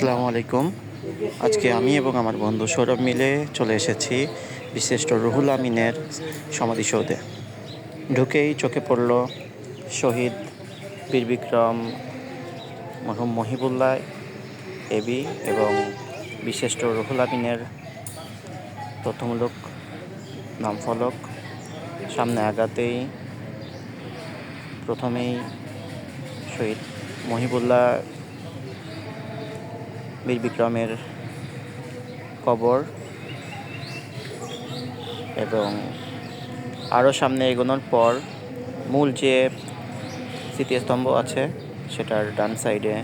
আসসালামু আলাইকুম। আজকে আমি এবং আমার বন্ধু সৌরভ মিলে চলে এসেছি বিশিষ্ট রুহুল আমিনের সমাধিসৌধে ঢুকেই চোখে পড়ল শহীদ বীর বিক্রম, মরহুম মহিবুল্লাহ, এবি এবং বিশিষ্ট রুহুল আমিনের তথ্যমূলক নামফলক সামনে আগাতেই প্রথমেই শহীদ মহিবুল্লাহ বীর বিক্রমের কবর এবং আরও সামনে এগোনোর পর মূল যে স্মৃতিস্তম্ভ আছে, সেটার ডান সাইডে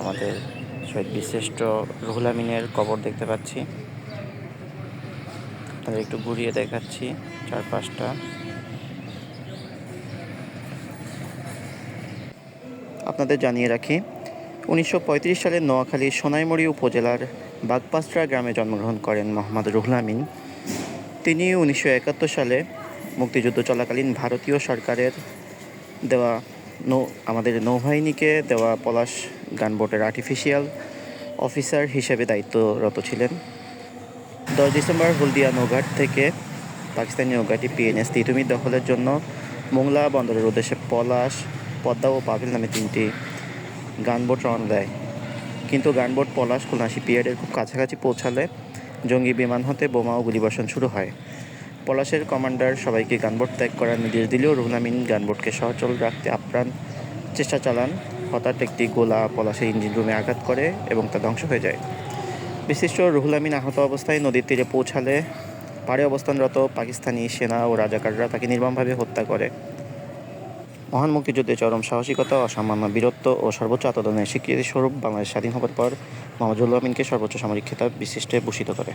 আমাদের শহীদ বিশিষ্ট রুহুল আমিনের কবর দেখতে পাচ্ছি। আপনাদের একটু ঘুরিয়ে দেখাচ্ছি চারপাশটা। আপনাদের জানিয়ে রাখি উনিশশো পঁয়ত্রিশ সালে নোয়াখালীর সোনাইমুড়ি উপজেলার বাগপাস্ত্রা গ্রামে জন্মগ্রহণ করেন মোহাম্মদ রুহুল আমিন। তিনি উনিশশো একাত্তর সালে মুক্তিযুদ্ধ চলাকালীন ভারতীয় সরকারের দেওয়া নৌ, আমাদের নৌবাহিনীকে দেওয়া পলাশ গানবোটের আর্টিফিশিয়াল অফিসার হিসেবে দায়িত্বরত ছিলেন। দশ ডিসেম্বর হলদিয়া নৌঘাট থেকে পাকিস্তানি নৌঘাটি পিএনএস তিতুমির দখলের জন্য মোংলা বন্দরের উদ্দেশ্যে পলাশ, পদ্মা ও পাভিল নামে তিনটি গানবোট রওনা দেয়। কিন্তু গানবোট পলাশ খুলনা শিপইয়ার্ডের খুব কাছাকাছি পৌঁছালে জঙ্গি বিমান হতে বোমা ও গুলিবর্ষণ শুরু হয়। পলাশের কমান্ডার সবাইকে গানবোট ত্যাগ করার নির্দেশ দিলেও রুহুল আমিন গানবোটকে সচল রাখতে আপ্রাণ চেষ্টা চালান। হঠাৎ একটি গোলা পলাশের ইঞ্জিন রুমে আঘাত করে এবং তা ধ্বংস হয়ে যায়। বিশিষ্ট রুহুল আমিন আহত অবস্থায় নদীর তীরে পৌঁছালে পাড়ে অবস্থানরত পাকিস্তানি সেনা ও রাজাকাররা তাকে নির্মমভাবে হত্যা করে। মহান মুক্তিযুদ্ধে চরম সাহসিকতা, অসামান্য বীরত্ব ও সর্বোচ্চ আত্মদানের স্বীকৃতিস্বরূপ বাংলাদেশ স্বাধীন হবার পর মোহাম্মদুল্লাহ আমিনকে সর্বোচ্চ সামরিক খেতাব বিশিষ্টে ভূষিত করে।